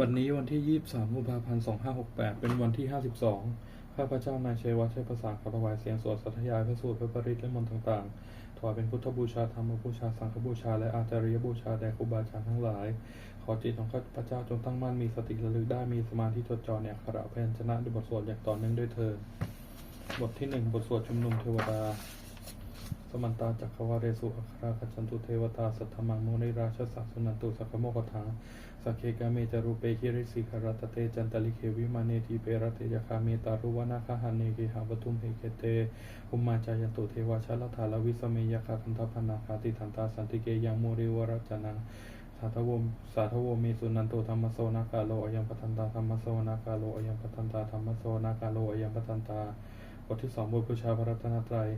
บัดนี้วันที่ 23 กุมภาพันธ์ 2568 เป็นวันที่ 52 ข้าพเจ้านายชัยวัฒน์ชัยประสานขอถวายเสียงสวดสัทยายพระสูตรพระปริตรและมนต์ต่างๆ ถวายเป็นพุทธบูชาธรรมบูชา สังฆบูชา และอาจาริยบูชาแด่ครูบาอาจารย์ทั้งหลาย ขอจิตของข้าพเจ้าจงตั้งมั่นมีสติระลึกได้มีสมาธิจดจ่อในอักขระพยัญชนะด้วยบทสวดอย่างต่อเนื่องด้วยเถิดบทที่หนึ่งบทสวดชุมนุมเทวดาสมันตาจักขวาเรสุอัคราคัจันตุเทวตาสัทธมังโมนิราชสัสสุนันตุสักโมกถัง สักเคกาเมจารุเปคิริสิขารตเตจันตลิเควิมาเนทีเปรเตยคาเมตารุวนาคหันเนเกหาปทุมเหเกเตอุมมาจายันตุเทวชาลธาลวิสเมยคาคันทพนาคาติทันตาสันติเกยังโมริวรจนังสาธวมสาธวมีสุนันโตธรรมโสนากาโลอยังปทันตาธรรมโสนากาโลอยังปทันตาธรรมโสนากาโลอยังปทันตาบทที่สองบทบูชาพระรัตนตรัย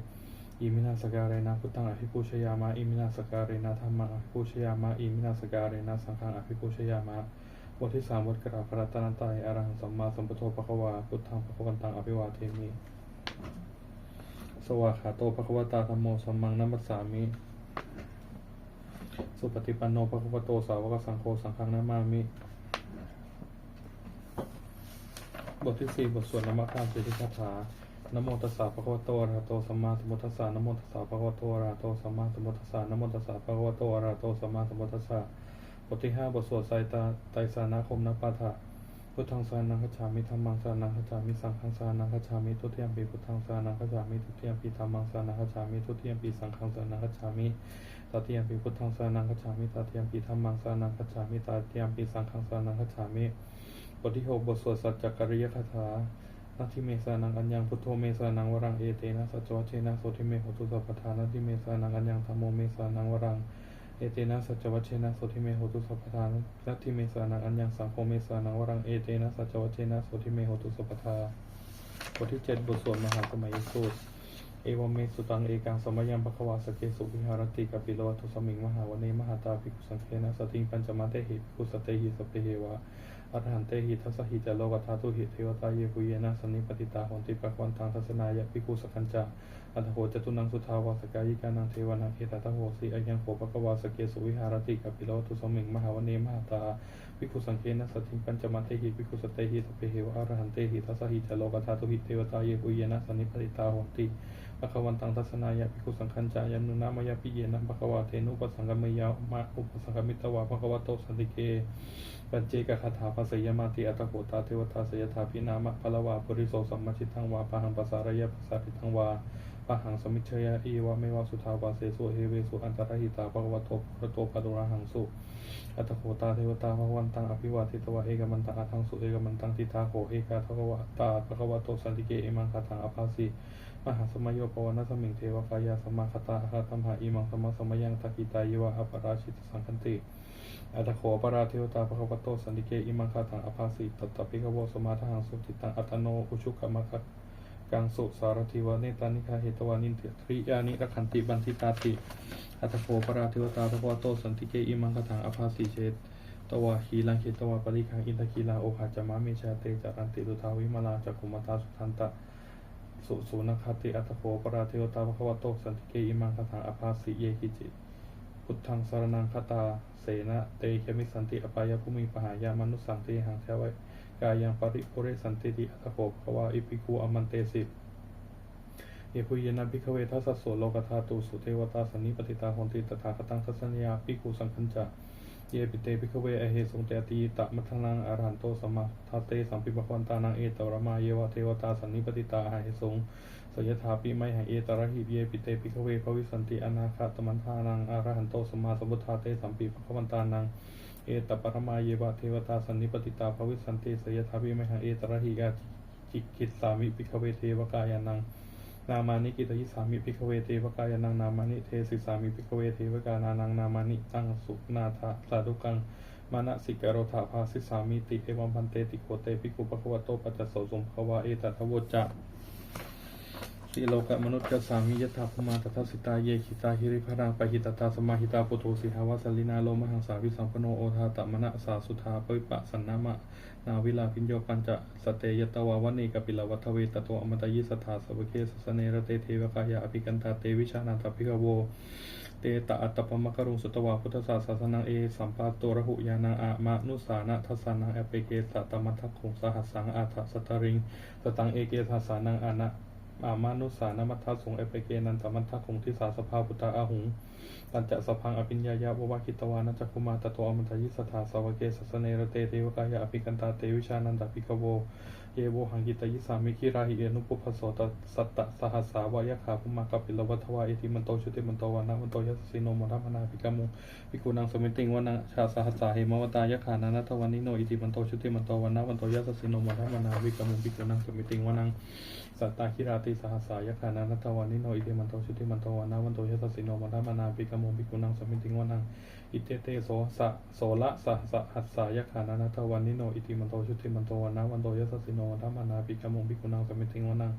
อิมินาสการเรนะพุทธังอภิปูชยามะอิมินาสการเรนะธรรมังอภิปูชยามะอิมินาสการเรนะสังฆังอภิปูชยามะบทที่สามบทกราบพระรันตรัยอรหังสัมมาสัมพุทโธปะคะวาพุทธังปะคะวันตังอภิวาเทมิสวากขาโตปะคะวตาธรรมโมสัมมังนัมมัสสามิสุปฏิปันโนภะควโตสาวกสังโฆสังฆังนามามิ บทที่สี่บทสวดนมัคคามสิทธิคาถา นะโมตัสสะภะคะวะโตอะระหะโตสัมมาสัมพุทธัสสะนะโมตัสสะภะคะวะโตอะระหะโตสัมมาสัมพุทธัสสะนะโมตัสสะภะคะวะโตอะระหะโตสัมมาสัมพุทธัสสะบทที่ห้าบทสวดไตรตาไตรสานาคมนปาฐะพุทธังสานังคจามิธัมมังสานังคจามิสังฆังสานังคจามิทุติยมปีพุทธังสานังคจามิทุติยมปีธัมมังสานังคจามิทุติยมปีสังฆังสานังคจามิตาเตียมปีพุทธังสานังคจามิตาเตียมปีธรรมังสานังคจามิตาเตียมปีสังฆังสานังคจามิบทที่หกบทสวดสัจจกริยคาถา นาทิเมสานังอัญญังพุทโธเมสานังวรังเอเตนะสัจจวัชเชนะโสทิเมหตุสัพพทานาทิเมสานังอัญญังธรรมโมเมสานังวรังเอเตนะสัจจวัชเชนะโสทิเมหตุสัพพทานาทิเมสานังอัญญังสังโฆเมสานังวรังเอเตนะสัจจวัชเชนะโสทิเมหตุสัพพทาบทที่เจ็ดบทสวดมหาสมัยสูตรเอวเมสุตังเอกังสมยังปะควาสเกสุวิหารติกัปปิโลทุสมิงมหาวเนมหาตาภิกุสังเคนะสติงปัญจมาเตหิภิกุสเตหิสพเพเฮวะ อรหันเตหิทัสสหิจโลกธาตุหิเทวตาเยปุเยนะสันนิปติตาหนติปะควันตังทัศนายะภิกุสกันจาอัตโหจตุนังสุทาวาสกายิกานังเทวานังเอตตะโหสีอายังโขปะคะวาสเกสุวิหารติกัปปิโลทุสมิงมหาวเนมหาตาภิกุสังเคนะสติปัญจมาเตหิภิกุสเตหิสเพเฮวอรหันเตหิทัสสหิจโลกธาตุหิเทวตาเยปุเยนะสันนิปติตาหนติะคะวันตังทัศนายะภิกขุสังคัญจายันนุนามายาปิเยนะปะคะวาเทนุปสังกมยามาอุปสังกมิตวาปะคะวะโตสันติเกปัญเจกคาถาภาษยมาติอัตโหตาเทวตาสยถาพินามะพลวาปุริโสสัมมาชิตังวาปะหังปัสสารยะปัสสาริตังวาปะหังสมิชยะอีวะเมวะสุทาวาเสสุเอเวสุอันตรหิตาปะควะโตปะโตปะตุระหังสุอัตโหตาเทวตาภะวันตังอภิวาทิตวะเอกมันตังอัทังสุเอกมันตังทิทาโหเอกาทะวะตาภะควะโตสันติเกเอมังคาทังอภาสี มหาสมัยโยปวนาสมิงเทวกายาสมมาคตาอาคาตัมหาอิมังสมาสมยังตะกิตายวะอปราชิตสังคันติอัตโขปราเทวตาภควโตสันติเกอิมังคาทังอภาสิตตปิกโวสมาทหังสุติตังอัตโนอุชุกมะคะกังสุสารทิวานิตานิคาเหตวานินเถริยานิรักขันติบันทิตาติอัตโขปราเทวตาภควโตสันติเกอิมังคาทังอภาสิเชตตวาขีลังคิตวาปริคังอินทคีลาโอหาจามะเมชาเตจารันติตุทาวิมาลาจักขุมตาสุทันตะ สุสูนคติอัตโขปราเทวตาภควโตสันติเกอิมังคถังอภาสิเยกิจิพุทธังสารนังคตา เสนะเตเขมิสันติอปายภูมิปหายามนุสังเตหังเทวะกายังปริปุเรสันติติอัตโขภควาอิปิกูอมันเตสิเยปุเยนะภิกขเวทัสสโสโลกธาตุสุเทวตาสันนิปติตาหนติตถาคตังทัศนยาภิกขุสังคัญจา เยปิเตปิขเวอเหสงเตตีตะมัทนังอรหันโตสมมาทาเตสัมปิปควันตานังเอตรมาเยวะเทวตาสันนิปติตาหายสงสยถาปิไม่หายเอตระหิเยปิเตปิขเวภวิสันติอนาคตมันทานังอรหันโตสมมาสมุทธาเตสัมปิปควันตานังเอตปรมาเยวะเทวตาสันนิปติตาภวิสันติสยถาปิไม่หายเอตระหิอาจิกิตสามิปิขเวเทวกายานัง นามานิกิตยิสามิพิกเวเทวกายานังนามานิเทสิสามิพิกเวเทวกานานังนามานิตังสุนาทะสาธุกังมานะสิกโรธาภาสิสามิติเอวัมพันเตติโกเตปิกุปะควะโตปัจจโสสมภวะเอตัทวจจะ ติโลกะมนุษย์กสามิยถาภมาตถาสิตาเยขิตาหิริพรังปหิตตาสมาหิตาปุโตสิหาวาสลินาโลมหังสาวิสัมปโนโอทาตมณะสาสุธาปวิปะสันนามะนาวิลาพิญโยปัญจะสเตยตวาวนีกปิลวัทเวตโตอมตะยิสถาสวเคสสเนระเตเทวกายาอภิกันตาเตวิชานาตภิกโวเตตะอัตตปมะกรุงสุตวาพุทธศาสนาเอสัมปาโตระหุยานาอามานุสานะทัสานังเอเปเกสะตมัทคงสหัสสังอาทัสตริงสตังเอเกสหัสานังอานะ อามานุสานมัทธสงเอเปเกนันตมัทธคงทิสาสภาพุตตาอาหุงปัญจสพังอภิญญายาววาคิตวานัจจคุมาตโตอมตะยิสถาสวเกสสเนรเตเทวกายาอภิกันตาเตวิชานันตภิกโว เยโวหังกิตยิสามิคิราหิเอนุปุพพโสตสัตตะสหัสสาวายขาภุมากัปปิลวัทวาอิติมันโตชุติมันโตวานะมันโตยัสสิโนมทัมนาภิกมุภิกุนังสมิติงวนาชาสหัสสาเหมวตายขานานัตวันนิโนอิติมันโตชุติมันโตวานะมันโตยัสสิโนมทัมนาภิกมุภิกุนังสมิติงวนังสัตตาคิราติสหัสสายขานานัตวันนิโนอิติมันโตชุติมันโตวานะมันโตยัสสิโนมทัมนาภิกมุภิกุนังสมิติงวนัง อิเตเตโสสะโสละสะสะหัสสายขานานัตวันนิโนอิติมันโตชุติมันโตวานะวันโตยัสสิโนธรรมนาปิกมงปิกุนังสมิติงวนัง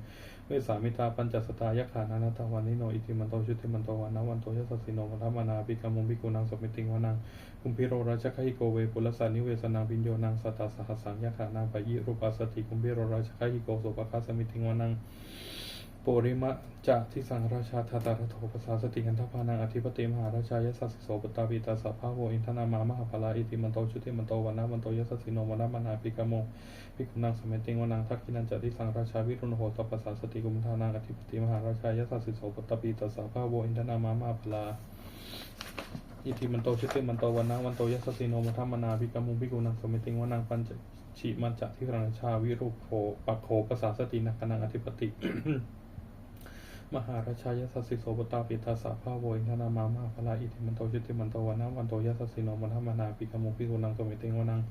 เวสามิตาปัญจสตายขานานัตวันนิโนอิติมันโตชุติมันโตวานะวันโตยัสสิโนธรรมนาปิกมงปิกุนังสมิติงวนังคุมพิโรราชคหิโกเวปุลสานิเวสนาปิญโยนังสัตตาสหัสสังยขานาปยิรูปัสสติคุมพิโรราชคหิโกโสปะคาสมิติงวนัง ปุริมะจะที่สังราชาทาตาระโทภาษาสติกันทพานังอธิปติมหาราชายสัสสิโสปตตาวิตาสัพพะโวอินทนามามหาภลาอิติมันโตชุติมันโตวันนะมันโตยสัสิโนวันนะมนาปิกโมปิกุนังสมเมติงวนังทักขินันจะที่สังราชาวิรุณโหตภาษาสติกุมทานังอธิปติมหาราชายสัสสิโสปตตาวิตาสัพพะโวอินทนามามหาภลาอิทิมันโตชุติมันโตวันนะวันโตยสสสิโนมัทมนาภิกมุงภิกุนังสมิติงวนังปัญจชิมันจะที่รังชาวิรุโภปักโขภาษาสตินักนังอธิปติ มหาราชายสัสสิโสปตาปิตาสาภาโวอินทนามามาภลาอิทิมันโตชุติมันโตวันนวันโตยัสสิโนมัทมนาภิกมุงภิกุนังสมิติงวนัง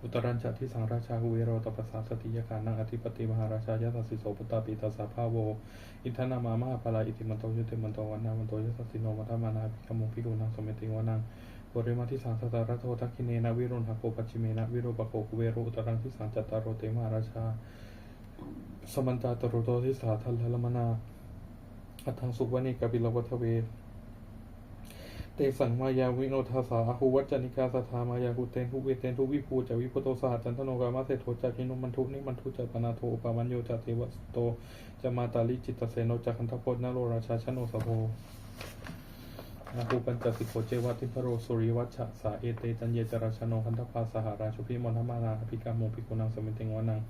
อุตรัญจที่สังราชาเวโรตปัสสาสติยาการนังอธิปติมหาราชายสัสสิโสปตาปิตาสาภาโวอินทนามามาภลาอิติมันโตยุติมันโตวันนาวันโตยัสสิโนมัทมานาภิกมุงภิกุนังสมเติวานังบริมาที่สังสตารโททักขิเนนะวิรุณหโกปัจจิเมนะวิโรปโกกุเวโรอุตรังที่สังจัตตารโรเตมหาราชาสมันตาตรุโตที่สาทัลลมนา อัตถังสุวนิกบิลวัทเว เตสังมายาวิโนทาสาอหุวัจจนิกาสธามายาหุเตนทุเวเตนทุวิภูจวิพุโตสหัจันทโนกามาเสโทจาคินุมันทุนิมันทุจัปนาโทอุปามัญโยจาเทวสโตจะมาตาลิจิตเสโนจักขันทโพนโรราชาชโนสโภ นาภูปัญจสิโขเจวัติพโรสุริวัชชะสาเอเตจันเยจราชโนคันทภาสหราชุพิมนทมานาอภิกามโมภิกุนังสมิติงวานัง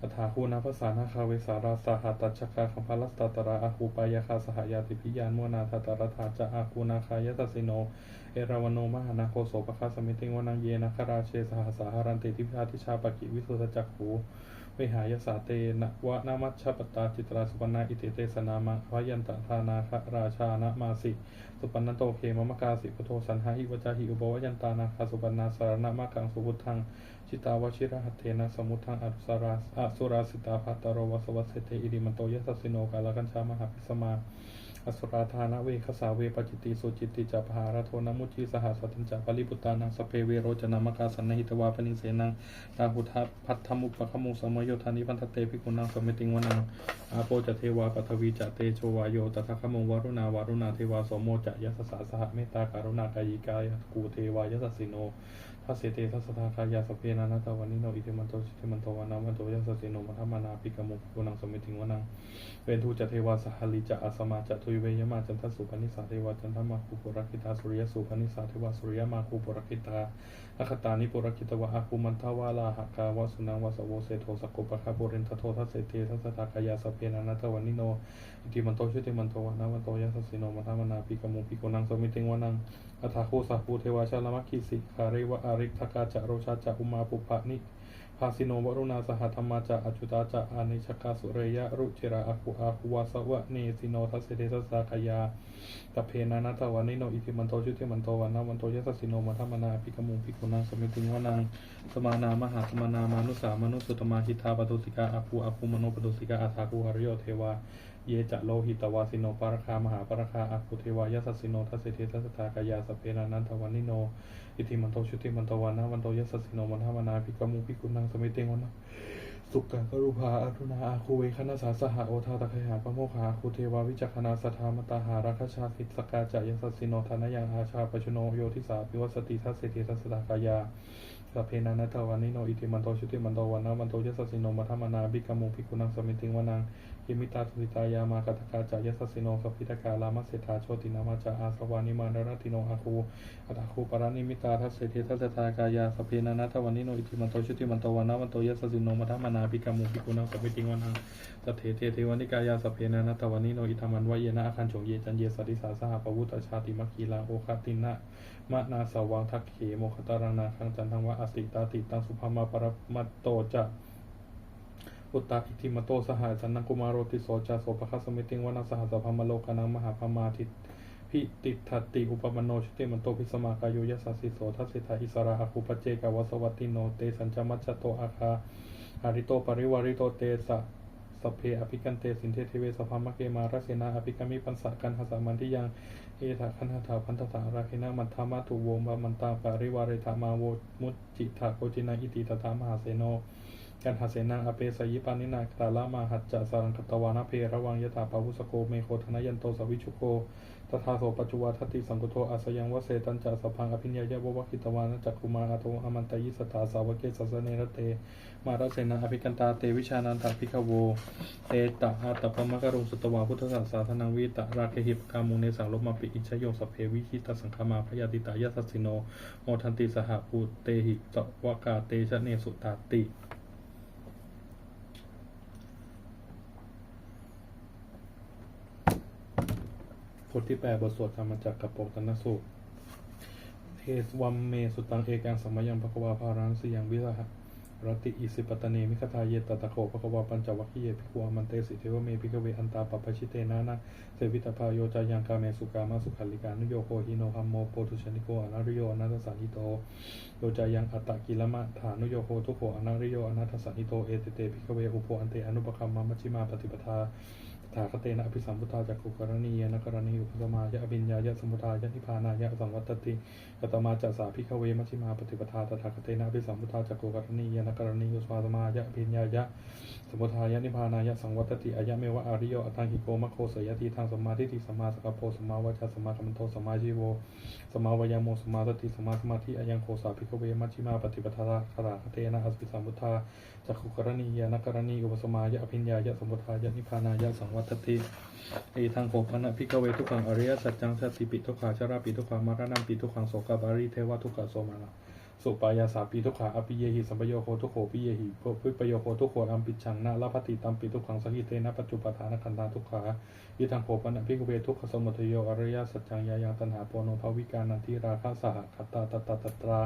อัฐาคูนาภาษานาคาเวสาราสาหัตัชคาคัมพาลัสตาตระอาหูปายาคาสหายาติพิยานมวนาทตระธาจะอาคูนาคายตสิโน เอราวโนมหานาโคโสปคาสมิติงวานังเยนะคราเชสหสาหารันเตทิพาทิชาปกิวิสุทจักขู วิหายสาเตนะวะนามัชชปตตาจิตราสุปนาอิเตเตสนามังพยันตทานาคราชานะมาสิสุปนันโตเคมมะกาสิปโทโธสันหาหิวจาหิอุบวยันตานาคาสุปนาสารณะมะกังสุพุทังชิตาวชิระหัตเทนะสมุทังอรุสราอสุราสิตาภัตตโรวสวัสเสเตอิริมันโตยัสสสิโนกาลกัญชามหาพิสมา อสุราธานะเวคสาเวปจิตติสุจิตติจัปหาระโทนมุชีสหัสตัญจะปริปุตานังสเปเวโรจนามกาสันนหิตวาปนิเสนังราหุทัพพัทธมุปะขมุสมโยธานิพันธเตภิกุนังสมเมติงวนังอาโปจเทวาปัทวีจเตโชวายโยตถาคมงวรุณาวารุณาเทวาโสโมจะยัสสาสหเมตตาการุณากายิกายกูเทวายัสสิโน พระเสเตทัสทาคายาสเพนานาตวันนิโนอิเทมันโตชิเทมันโตวานามันโตยัสสสิโนมัทธมานาปิกมุปกุนังสมิติงวนังเวนทูจะเทวาสหลิจะอัสมาจะทุยเวยมาจันทสุปนิสาเทวาจันทมาคูปุรคิตาสุริยสุปนิสาเทวาสุริยมาคูปุรคิตา อคตานิปุรคิตวะอาคูมันทวาลาหกาวสุนังวาสโวเสโทสกุปะคาบุรินทโททัสเสเตทัสตากายาสเพนานาตวันนิโนอิติมันโตชิติมันโตวานาวันโตยัสสิโนมัทมนาปิกมุภิกุนังสมิติงวนังอัฏฐาโคสัพพูเทวาชาลมัคคิสิคาเรวะอาริกทกาจะโรชาจะอุมาปุปะนิ ภาสิโนวรุณาสหธรรมาจะอจุตาจะอานิชกาสุเรยะรุจิราอาคุอาคุวาสวะเนสิโนทัสเสเดสสากยาตะเพนานาตวันิโนอิทิมันโตชุติมันโตวันนาวันโตยัสสิโนมัทธมนาภิกมุงภิกุนังสมิติงวนังสมานามหาสมานามานุสามานุสุตมาหิทาปตุสิกาอาคูอาคูมโนปตุสิกาอาสาคูหริโยเทวา เยจะโลหิตวาสิโนปารคามหาปารคาอาคุเทวายัสสิโนทัสเสเททัสสทากายาสเพนานันทวันนิโน อิติมันโตชุติมันโตวันนะวันโตยัสสิโนวันทามานาภิกมุภิกุนังสมิเตงวันะสุกังกรุภาอารุณาอาคูเวคณสาสหะโอทาตะคหาปโมคาคูเทวาวิจักขณาสธามตาหาราคชาสิสกาจายัสสสิโนทานยังอาชาปชุโนโยทิสาปิวสติทัสเสติทัสสตากายาสัพเพนันทวานิโนอิติมันโตชุติมันโตวันนะมันโตยัสสสิโนมัทมนาบิกามุภิกุนังสมิติงวนัง ยิมิตาสุติตายามากตกาจายัสสิโนสพิตกาลามัสเสธาโชตินามาจาอาสวานิมานรติโนอาคูอัตคูปรานิมิตาทัสเสติทัสตากายาสัพเพนันทวานิโนอิติมันโตชุติมันโตวันนะมันโตยัสสิโนมัทมานาบิกามุภิกขุนังสมิติงวนังสัทเถเทเทวานิกายาสัพเพนันทวานิโนอิธรรมันวายเยนะอาคันโฉเยจันเยสติสาสหปวุตชาติมัคคีลาโอคาตินะมะนาสวังทักเขโมคตารังนาคังจันทังวะอสิตาติตังสุภามาปรมัตโตจะ อุตตาอิทิมโตสหายจันนกุมารโรติโสจาโสภคสมิติงวนาสหสภามโลกนังมหาพมาทิพิติทัตติอุปมโนชุติมันโตพิสมากายโยยสัสสิโสทัสสิทาอิสราอาคุปเจกาวสวัตติโนเตสัญจมัจจโตอาคาหาริโตปริวาริโตเตสะสเพอภิกันเตสินเทเทเวสภามะเกมารัสเสนาอภิกามิปันสะกันหสามันที่ยังเอถาคันหถาพันธถาราคินามันธามาตุโวมะมันตาปริวาริธามาโวมุจจิถาโกจินาอิติตถามหาเสโน กันหาเสนาอเปสยิปานินาตาลามาหัจจะสารังคตวานะเพระวังยถาปาวุสโกเมโคธนยันโตสวิชุโกตถาโสปัจจุวาทติสังกุโทอาสยังวเสตันจะสพังอภิญญายววคิตวานจักกุมาอาโทอมันตยิสตาสาวเกสัสเนรเต มาราเสนาอภิกันตาเตวิชานันตพิกโวเตตะอาตปมะกะรุงสุตวาพุทธศาสาธนังวิตะราเคหิปกามุเนสังลมาปิอิชโยสพเพวิคิตสังคมาพยาติตายาสัสสิโนโมทันติสหปูเตหิตวกาเตชะเนสุตาติ บทที่แปดบทสวดธรรมจักรกับปกตนสูตรเทสวัมเมสุตังเอกังสมยังภควาภารังสียังวิสหะรติอิสิปตเนมิคทาเยตตะโขภควาปัญจวัคคีเยภิกขุอมันเตสิเทวเมภิกเวอันตาปปชิเตนะนะเสวิตพาโยจายังกาเมสุกามาสุขัลิกานุโยโคหิโนหัมโมโปทุชนิโกอนาริโยอนัตสานิโตโยจายังอัตตกิลมะฐานุโยโคทุโขอนาริโยอนัตสานิโตเอเตเตภิกเวอุโพอันเตอนุปคัมมะมัชิมาปฏิปทา ถาคเตนะอภิสัมพุทธาจักขุกรณียนกรณีอุปสมายะอภิญญายะสมุทายะนิพพานายะสังวัตติกตมาจัสสาภิกขเวมัชิมาปฏิปทาตถาคเตนะอภิสัมพุทธาจักขุกรณียนกรณีอุปสมายะอภิญญายะสมุทายะนิพพานายะสังวัตติอายะเมวะอาริโยอัตังหิโกมะโคสยติทางสมมาทิฏฐิสมมาสกโพสมมาวจาสมมาคัมมันโตสมาชีโวสมมาวายาโมสมาสติสมาสมาธิอายังโคสาภิกขเวมัชิมาปฏิปทาตถาคเตนะอภิสัมพุทธา จักขุกรณียนกรณีอุปสมายะอภิญญายะสมุทายะนิพานายะสังวัตติเอทังโขปนะพิกเวทุกขังอริยสัจจังสัตติปิทุกขาชราปิทุกขังมารณะปิทุกขังโสกบาริเทวทุกขโสมานะสุปายาสาปิทุกขาอภิเยหิสัมปโยโคทุกโขปิเยหิพุปโยโคทุกโขอัมปิชังนะละพติตัมปิทุกขังสหิเตนะปัจจุปทานขันธาทุกขาอิทังโขปนะพิกเวทุกขสมุทโยอริยสัจจังยายังตัณหาโปโนภวิการนันทิราคะสหคัตตาตตาตตรา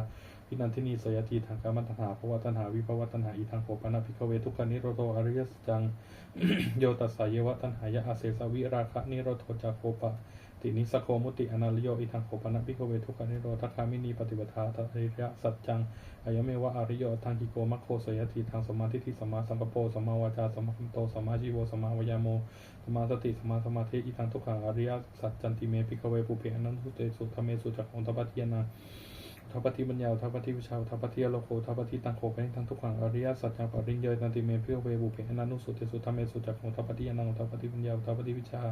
พินันทินีสยตีทางการมัตหาภวตัณหาวิภวตัณหาอีทางโขปนะพิกเวทุกขานิโรโตอริยสจังโยตัสสะเยวะตัณหายะอาเสสวิราคะนิโรโทจาโคปะตินิสโคมุติอนาลโยอิทังโขปนะพิกเวทุกขานิโรธคามินีปฏิปทาตริยะสัจจังอายเมวะอาริโยทางกิโกมัคโคสยติทางสมาธิทิสมาสังกปโปสมาวาจาสมาคัมโตสมาชีโวสมาวยาโมสมาสติสมาสมาธิอิทังทุกขังอริยสัจจันติเมพิกเวปุเพอนันทุเตสุธรรมเมสุจักของทัพพเทียนา ทัพพทิบัญญาทัพพทิวิชาทัพพทิอโลโคทัพพทิตังโคเป็นทั้งทุกขังอริยสัจจังปริญเยตันติเมพิโอเวบุเพนันุสุเตสุธรรมเมสุจักของทัพพทิยานังทัพพทิปัญญาทัพพทิวิชา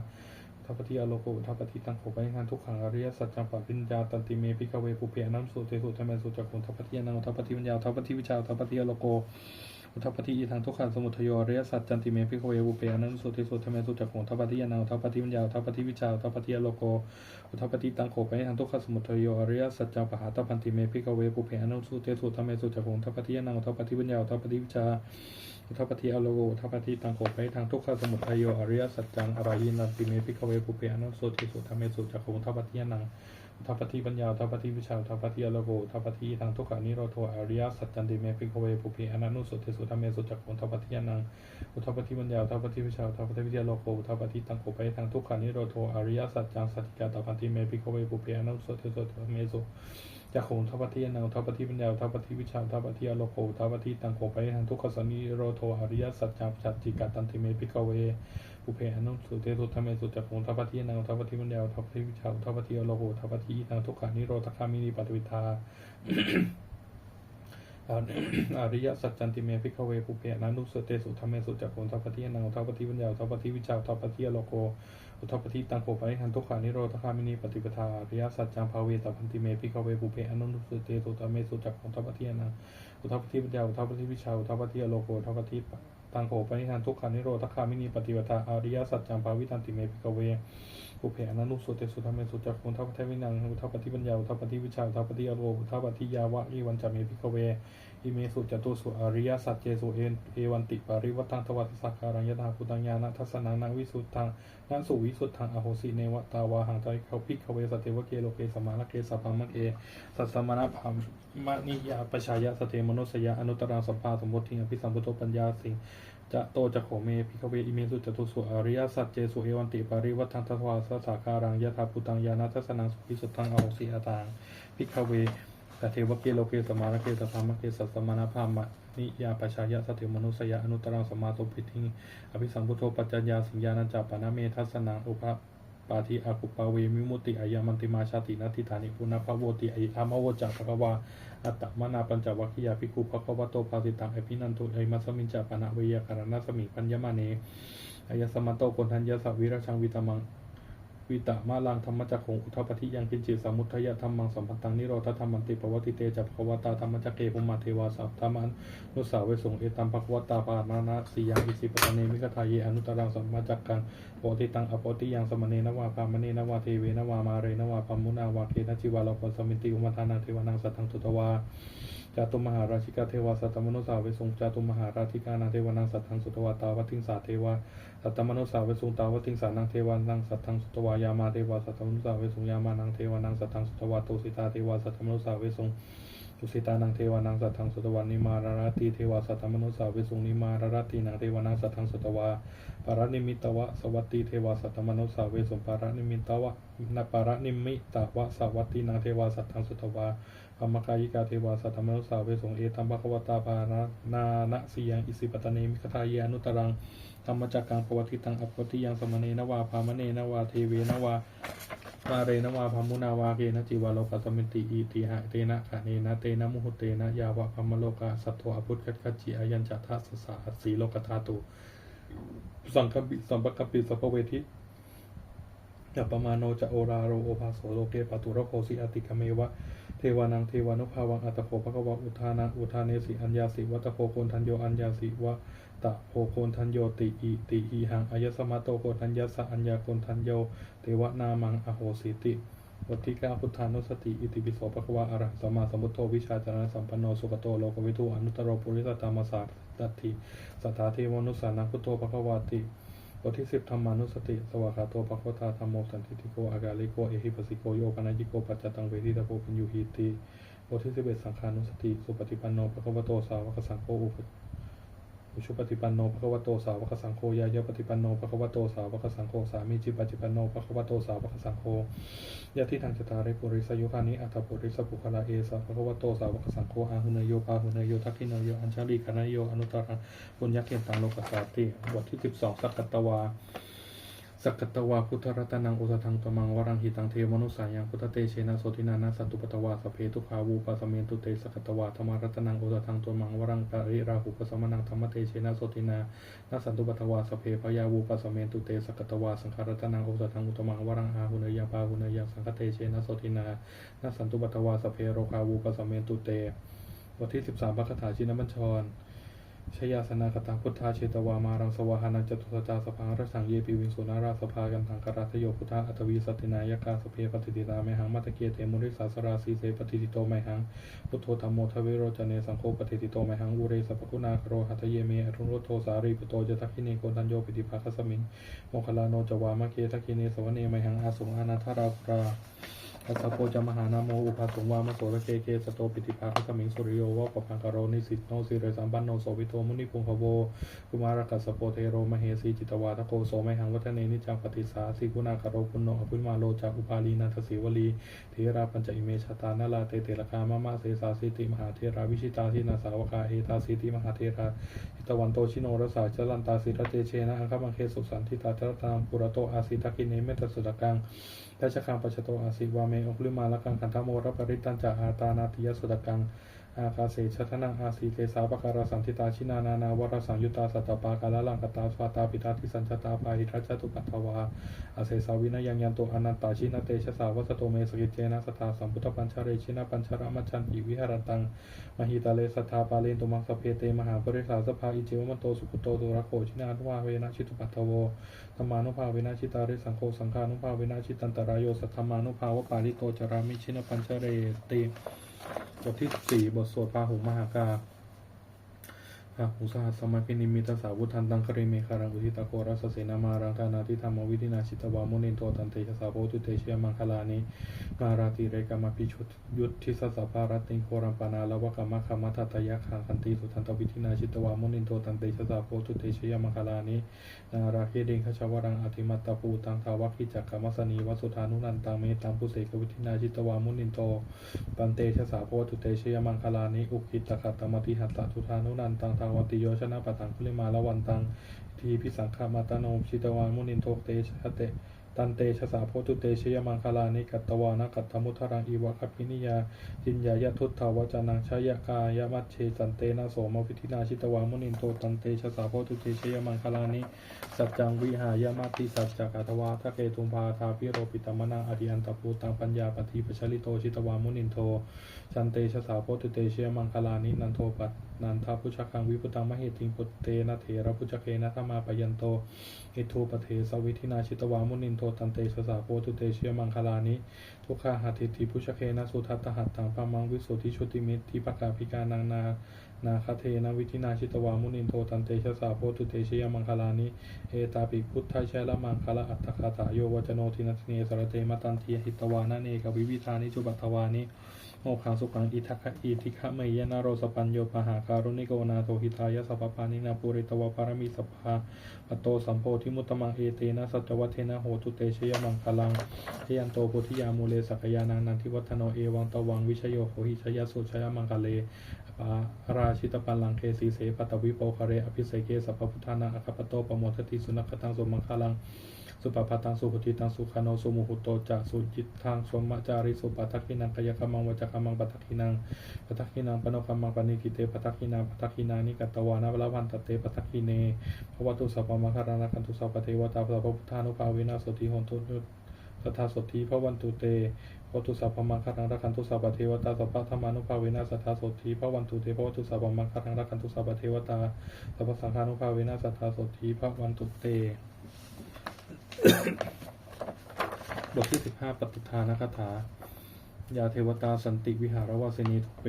ทัพพทิอโลโคทัพพทิตังโคเป็นทั้งทุกขังอริยสัจจังปริญญาตันติเมพิกเวบุเพนันุสุเตสุธรรมเมสุจักของทัพพทิยานังทัพพทิปัญญาทัพพทิวิชาทัพพทิอโลโก อุทปฏิอีทางทุกขันสมุทโยอริยสัจจันติเมพิกเวบุเปอนันสุติสุธรรมสุจักของทัพปฏิยานาทัพปฏิวิญญาทัพปฏิวิชาทัพปฏิอโลโกอุทปฏิตังโขไปทางทุกขสมุทโยอริยสัจจังปหาตพันติเมพิกเวปุเพอนันสุเตสุธรรมสุจักของทัพปฏิยานาทัพปฏิวิญญาทัพปฏิวิชาอุทปฏิอโลโกอุทปฏิตังโขไปทางทุกขสมุทโยอริยสัจจังอรายนันติเมพิกเวปุเพอนันสุติสุธรรมสุจักของทัพปฏิยานา ทัพพทิปัญญาทัพพทิวิชาทัพพทิอโลโกทัพพทิทางทุกขานิโรโทอริยสัจจันติเมพิกเวปุเพอนันุสุเทสุธรรมเมสุจักขุทัพพทิยานังอุทัพพทิปัญญาทัพพทิวิชาทัพพทิวิทยาโลโกทัพพทิตังโขไปทางทุกขานิโรโทอริยสัจจังสัจจิกาตัพพทิเมพิกเวปุเพอนันุสุเทสุธรรมเมสุจักขุทัพพทิยานังทัพพทิปัญญาทัพพทิวิชาทัพพทิอโลโกทัพพทิตังโขไปทางทุกขสันนิโรโทอริยสัจจังสัจจิกาตันติเมพิกเว ปุภูเพอนุสุเตสุธรรมเมสุจักขุงทัพพทินังทัพพทิมันยาวทัพพทิวิชาทัพพทิอโลโกทัพพทิอิทังทุกขานิโรธคามินีปัตวิทาอริยสัจจันติเมพิกเวภูเพอนุสเตสุธรรมเมสุจักขุงทัพทินังทัพทิมันยาวทัพทิวิชาทัพทิอโลโกอุทัพทิตังโขปริหันทุกขานิโรธคามินีปฏิปทาอริยสัจจังภาเวตัพพันติเมพิกเวภูเพอนุสเตสุธรรมเมสุจักขุงทัพทินังทัพทิปัญญาทัพทิวิชาทัพทิอโลโกทัพพทิ ตังโขปนิธานทุกขานิโรธคามินีปฏิวตาอาริยสัจจังภาวิตันติเมพิกเว อุเพอนันุสุเตสุธรรมเมสุจักขุนทัพพทิวินังอุทัพพทิปัญญาอุทัพพทิวิชาอุทัพพทิอโลอุทัพพทิยาวะอีวันจาเมพิกเวอิเมสุจตุสุอริยสัจเจสุเอเอวันติปาริวัตังทวัตสักการังยถาภูตังญาณทัสสนังนวิสุทธังนัสุวิสุทธังอโหสิเนวตาวาหังใจเขาพิกเวสเตวเกโลเกสมาลเกสัพพมะเกสัสสมณพามมะนิยาปชายะสเตมนุสยะอนุตตรังสัมปาสมบทิงอภิสัมพุทโธปัญญาสิง จะโตจะโขเมพิกเวอิเมสุจตุสุอริยสัจเจสุเอวันติปาริวัฏังทัทวาสสาการังยถาภูตังญาณทัสสนังสุภิสุทธังอโหสิอาตังพิกเวตเทวเกโลเกสมาลเกสพามะเกสัสสมณพามนิยาปชายะสเตมนุสยะอนุตตรังสมาสมปิทิงอภิสัมพุทโธปัญญาสิงญาณจัปปนาเมทัสนังอุปปาทิอากุปาเวมิมุติอายามันติมาชาตินาทิฐานิปุณพะโวติอายธรรมโวจักภควา อัตตมนาปัญจวัคคียาภิกขุภควโตภาสิตังอภินันตุเอมัสมิงจาปนะเวยาการณสมิงปัญญมาเนอายสมัตโตคนทัญญาสวิราชังวิตามัง วิตามาลังธรรมจักของอุทปฏิยังกินจิตสมุทัยธรรมังสัมพันตังนิโรธธรรมันติปวัติเตจัภควตาธรรมจักเกภุมาเทวาสัพธรรมันนุสาวเวสงเอตัมภควตาปานานาสียังอิสิปตเนมิกทายเยอนุตตรังสัมมาจักกังโปติตังอโปติยังสมเนนวาปามเนนวาเทเวนวามาเรนวาปัมมุนาวาเกนจิวาลปสมิติอุมาทานังเทวานังสัตตังตุตวาจาตุมหาราชิกาเทวาสัตตมนุสาเวสุงจาตุมหาราชิกานังเทวานังสัตตังสุตวาตาวติงสาเทวา สัตตมนุสาเวสุงตาวติงสานังเทวานังสัตตังสุตวายามาเทวาสัตตมนุสาเวสุงยามานังเทวานังสัตตังสุตวาโตสิตาเทวาสัตตมนุสาเวสุงตุสิตานังเทวานังสัทธังสุตวันิมาราติเทวาสัตตมนุสาวิสุงนิมาราตินังเทวานังสัทธังสุตวาปารนิมิตวะสวัตติเทวาสัตตมนุสาวิสุงปารานิมิตวะนปารานิมิตวะสวัตตินังเทวาสัทธังสุตวาพมกายิกาเทวาสัตตมนุสาวิสุงเอตัมภควตาปารานานะสียังอิสิปตเนมิคทายานุตรัง ธรรมจักกังปวัติตังอปปติยังสมเนนวาพามเนนวาเทเวนวามาเรนวาพัมมุนาวาเกนะจิวาโลกัสมิติอีติหะเตนะขะเนนะเตนะมุหุเตนะยาวะพัมโลกาสัตโตอภุตกัจจจิอายัญจะทัสสะสีโลกธาตุสังคปิสัมปกปิสัพเวทิยัปปมาโนจะโอราโรโอภาโสโลเกปตุระโคสิอติกเมวะ เทวานังเทวานุภาวังอัตโภภควะอุทานังอุทาเนสิอัญญาสิวัตโภโคนทันโยอัญญาสิวะ ตะโภโคนทันโยติอิติอีหังอายสมาโตโคนทัญญาสะอัญญาโคนทันโยเทวนามังอโหสิติบทที่เก้าพุทธานุสติ อิติปิโสภควาอรหังสัมมาสัมพุทโธวิชาจารณสัมปันโนสุขโตโลกวิทูอนุตตรโรปุริสตามสาตัตถิสัทธาเทวนุสานังพุทโธภควาติบทที่สิบธรรมานุสติ สวากขาโตภควตาธรรมโมสันติติโกอากาลิโกเอหิปัสสิโกโยปนัญญิโกปัจจตังเวทิตาโพปัญญูหีติบทที่สิบเอ็ดสังขานุสติ สุปฏิปันโนภควโตสาวกสังโฆอุป อุชุปฏิปันโนภควโตสาวกสังโฆยายะปฏิปันโนภควโตสาวกสังโฆสามีจิปฏิปันโนภควโตสาวกสังโฆยะทิทางจตาริปุริสยุคานิอัตปุริสปุคลาเอสะภควโตสาวกสังโฆอาหุเนโยปาหุเนโยทักขิเนโยอัญชลีกานโยอนุตตรังปุญญเกตังโลกสาติบทที่สิบสองสักกตวา สักตวาพุทธรัตนังอุตทังตมังวรังหิตังเทวมนุสายังพุทธเตเชนะโสตินานาสันตุปตวาสเพทุขาวูปัสเมนตุเตสักตวาธรรมรัตนังอุตทังตมังวรังปริราหุปสมนังธรรมเตเชนะโสตินานาสันตุปตวาสเพพยาวูปัสเมนตุเตสักตวาสังขารตนังอุตทังอุตมังวรังอาหุเนยาปาหุเนยสังคเตเชนะโสตินานาสันตุปตวาสเพโรคาวูปัสเมนตุเตบทที่สิบสามพระคาถาชินบัญชร ชยาสนาคตังพุทธาเชตวามารังสวาหานัจตุสจาสพังรสังเยปิวิงสุนาราสภากันทังกราทโยพุทธาอัตวีสตินายกาสเพปฏิติตาไมหังมัตเกียเตมุริสาสราสีเสปฏิติโตไมหังพุทโธธรรมโมทเวโรจเนสังโฆปฏิติโตไมหังอุเรสัพคุณาคโรหัตเยเมอรุณโรโทสารีปุโตจทักขิเนโกตัญโยปิติภาคสมิงโมคลาโนจวามะเกทักขิเนสวเนไมหังอาสงอานาธาราภรา ออัสสะโพจามหานาโมอุปาสุงวามโสระเกเกสโตปิติภาคสมิงสุริโยวะปะพังกะโรนิสิตโนสิเรสัมปันโนโสวิโตมุนิพุงภโวกุมารกัสสะโพเทโรมเหสีจิตวาทโกโสไมหังวัฒเนนิจังปฏิสาสิกุณากะโรปุณโนอภิมาโลจากอุปาลีนาทศิวลีเทราปัญจอิเมชาตานาลาเตเตระคามะมะเสสาสิติมหาเทราวิชิตาทินาสาวกาเอตาสิติมหาเทราอิตวันโตชิโนรสาจลันตาสิระเตเชนะอังคมังเคสุสันทิตาจรตามปุระโตอาสิตากิเนเมตสุตกัง ทัชคังปัจโตอาสิวาเมอกลุมาละกังคันธโมรปริตันจาอาตานาติยสุตกังากาเสชัทนังอาสีเกสาปการสันติตาชินานานาวรสังยุตตาสัตตปากาลลังกตาสวาตาปิตาทิสัญชตาปาหิรัจตุปัตถวาอาเสสาวินยังยันโตอนันตาชินาเตชะสาวัสโตเมสกิเจนะสตาสัมพุทธปัญชาเรชินะปัญชรามชันติวิหารตังมหิตาเลสัทธาปาเลนตุมังสเพเตมหาปริสาสภาอิเจวมโตสุขโตตุระโคชินานุภาเวนะชิตุปัตถโวธรรมานุภาเวนะชิตาริสังโฆสังฆานุภาเวนะชิตันตรายโยสัทธมานุภาวปาริโตจารามิชินปัญชเรติ บทที่สี่บทสวดพาหุมหากา อะอุสหัสสมาคินิมิตสาวุธันตังคริเมคารังอุทิตาโครัสเสนามารังธานาทิธรรมวิธินาชิตวามุนินโตตันเตชะสาโพตุเตชยมังคลานิมาราติเรกามาปิชุตยุทธิสสะภารติงโครัมปานาลวะกามะคามัทัตยะขังคันติสุทันตวิธินาชิตวามุนินโตตันเตชะสาโพตุเตชยมังคลานินาราเคเดงขชาวรังอธิมัตตปูตังทาวัคิจักกามสนีวสุธานุนันตังเมตังปุเสกวิธินาชิตวามุนินโตปันเตชะสาโพตุเตชยมังคลานิอุคิตกัตตมติหัตตุธานุนันตังทาวัติโยชนะปะทังคุลิมาละวันตัง ทีพิสังขามาตโนชิตวามุนินโทเตชะเตตันเตชะสาโพตุเตชยมังคลานิกัตตวานะกัตตมุทรังอีวะคพินิยาจินยายะทุตถาวจานังชายกายมัชเชสันเตนะโสมวิธินาชิตวามุนินโทตันเตชะสาโพตุเตชยมังคลานิสัจจังวิหายามาติสัจจกัตวาทะเกตุมพาทาพิโรปิตมนังอริยันตปูตังปัญญาปฏิปชลิโตชิตวามุนินโทชันเตชะสาโพตุเตเชยมังคลานินันโทปัต นันทาพุชคังวิปุตังมหิติงปุตเตนะเถระพุชเคนะธรรมาปยันโตอิทูปเทสวิธินาชิตวามุนินโทตันเตชะสาโพตุเตเชยมังคลานิทุกขาหัตถิติพุชเคนะสุทัตตหัตตังปามังวิสุทธิชุติมิตรทิปกาภิกานังนา นาคเทนวิธินาชิตวามุนินโทตันเตชะสาโพตุเตชยมังคลานิ เอตาปิพุทธาชยละมังคละอัตถคาถาโยวจโนทินัสเนสรเตมตันเทีหิตวานะเนกวิวิธานิจุบัตวานิโมขังสุขังอิทัคอีทิคะเมยนาโรสปัญโยปหาการุณิโกนาโทหิตายะสัพพานินาปุริตวปารมิสภาปโตสัมโพธิมุตตมังเอเตนะสัจวัฒเทนะโหตุเตชยมังคลังเทยันโตโพธิยามูเลสักยานังนันทิวัฒโนเอวังตวังวิชโยโหหิชยสุชยมังคเล ปาราชิตปัลลังเคสีเสปตวิโปคาเรอภิเสเกสัพพุทธานาอคปโตปโมทติสุนัขตังสมังคลังสุปปาตังสุปฏิตังสุขโนสุมุหุโตจะสุจิตทางสมจาริสุปัทักินังกายกรรมังวจกรรมังปัทักินังปัทักินังปโนกรรมังปณิกิเตปัทักินังปัทักินานิกัตตวานะลาวันตเตปัทักขิเนภวตุสัพพมังคารณะกันตุสัพพเทวตาสัพพพุทธานุภาเวนะสติหนตุ สัทธาสติพระวันตุเตพระตุสัพพมังคารังรักขันตุสัพเทวตาสัพพธรรมานุภาเวนะสัทธาสติพระวันตุเตพระวัตุสัพพมังคารังรักขันตุสัพเทวตาสัพพสังฆานุภาเวนะสัทธาสติพระวันตุเต บทที่สิบห้าปฏิทานคาถายาเทวตาสันติวิหารวาสินีทุเป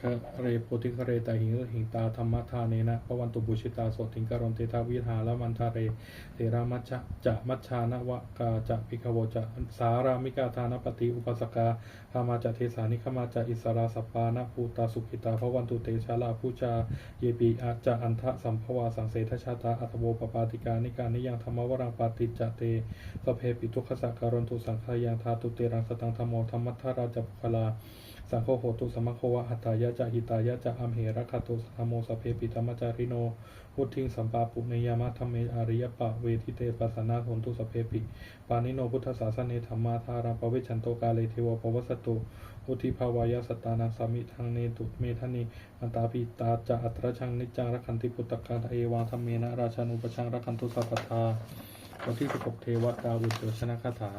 คะเรโพธิคเรตาหิงหิงตาธรรมทานเนนะพระวันตุบุชิตาโสติงกรณเตทาวิหาละมันทาเรเทรามัชชะจะมัชชานวะกาจะพิกวจะสารามิกาทานปฏิอุปสกาพามาจะเทสานิขมาจะอิสราสปานะภูตาสุขิตาพระวันตุเตชาลาผู้จาเยปีอาจะอันทะสัมภวาสังเสทชาตาอัตโวปปาติกานิการนิยังธรรมวรังปาติจะเตสเพปิทุขสักการนตุสังขายังทาตุเตรังสตังธรรมธรรมัทธาราจปุคลา สังโฆโหตุสมโควะหัตายะจะหิตายะจะอัมเหระคาตุสัทธโมสเพปิธรรมจาริโนพุทธิงสัมปาปุเนยามะธรรมเมอาริยปะเวทิเตปัสนาโหตุสเพปิปานิโนพุทธศาสเนธรรมาธารังปเวชันโตกาเลเทวปวัสตุอุทิภาวายสตานังสามิทังเนตุเมทนีอันตาปิตาจะอัตระชังนิจังรักขันติปุตตการเอวังธรรมเมนะราชานุปชังรักขันตุสัพพทาบทที่สิบหกเทวดาวุจโจชนะคาถา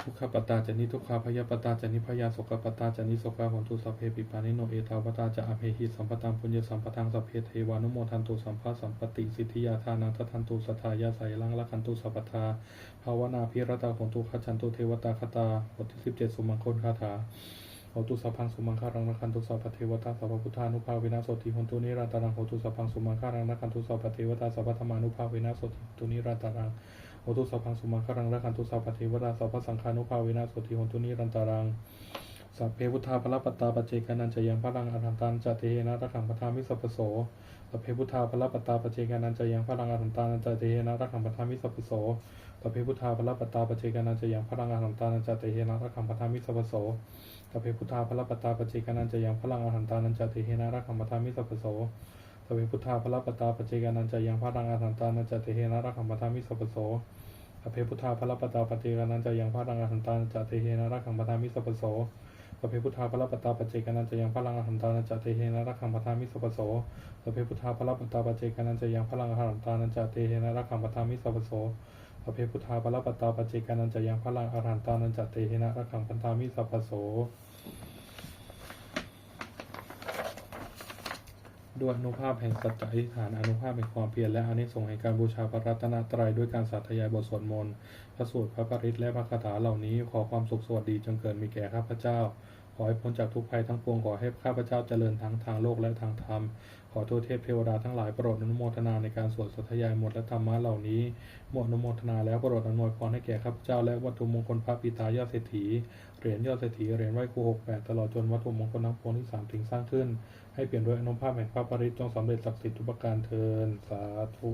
ทุกขปตาจนิทุกขาพยาปตาจนิพยาสกปตาจนิสกาหนตุสัพเพปิปานิโนเอตาวตาจะอภหิสัมปตังปุญญสัมปทังสัพเพเทวานุโมทันตุสัมภาสัมปติสิทธิยาทานังทัทันตุสัทายาใสลังละคันตุสัพทาภาวนาพิรตาหนตุขจันตุเทวตาคตาบทที่สิบเจ็ดสุมังคลคาถาโหตุสัพพังสุมังคารังนะคันตุสัพพเทวตาสัพพุทธานุภาเวนะโสติหนตุนิรันตรังโหตุสัพพังสุมังคารังนะคันตุสัพพเทวตาสัพพธรรมานุภาเวนะสติหนตุนิรันตรัง โอตุสัพพังสุมาครังระคันตุสัพพเทวราสัพพสังฆานุภาเวนะสุติหนตุนิรันตารังสัพเพพุทธาภลปัตตาปเจกานันจะยังพลังอรหันตันจะเตนะระขังปทามิสัพโสสัพเพพุทธาภลปัตตาปเจกานันจะยังพลังอรหันตันจะเตนะระขังปทามิสัพโสสัพเพพุทธาภลปัตตาปเจกานันจะยังพลังอรหันตันจะเตนะระขังปทามิสัพโสสัพเพพุทธาภลปัตตาปเจกานันจะยังพลังอรหันตันจะเตนะระขังปทามิสัพโส สัพเพพุทธาภลปัตาปเจกานันจะยังพลังอรหันตันจะเตนะระขังปทามิสัพโสอภิพุทธาพระปตาปฏิกานันจะยังพระรังอหันตานจะเตเฮนะรักขังปทามิสัพโสอภิพุทธาพระปตาปฏิกานันจะยังพระรังอหันตานจะเตเฮนะรักขังปทามิสัพโสอภิพุทธาพระปตาปฏิกานันจะยังพระรังอหันตานจะเตเฮนะรักขังปทามิสัพโสอภิพุทธาพระปตาปฏิกานันจะยังพระรังอหันตานจะเตเฮนะรักขังปทามิสัพโส ด้วยอนุภาพแห่งสัจจะอธิษฐานอนุภาพแห่งความเพียรและอานิสงส์แห่งการบูชาพระรัตนตรัยด้วยการสาธยายบทสวดมนต์พระสูตรพระปริตรและพระคาถาเหล่านี้ขอความสุขสวัสดีจงเกิดมีแก่ข้าพเจ้า ขอให้พ้นจากทุกภัยทั้งปวงขอให้ข้าพเจ้าเจริญทั้งทางโลกและทางธรรม ขอทูตเทพเทวดาทั้งหลายโปรดอนุโมทนาในการสวดสาธยายหมดและธรรมะเหล่านี้เมื่อนุโมทนาแล้วโปรดอนวยพรให้แก่ข้าพเจ้าและวัตถุมงคลพระปิตายอดเศรษฐีเหรียญยอดเศรษฐีเหรียญไหว้ครูหกแปดตลอดจนวัตถุมงคลทั้งปวงที่สามถึงสร้างขึ้น ให้เปลี่ยนด้วยอนุภาพแห่งพระปริตจงสำเร็จศักดิ์สิทธิ์ทุกประการเทินสาธุ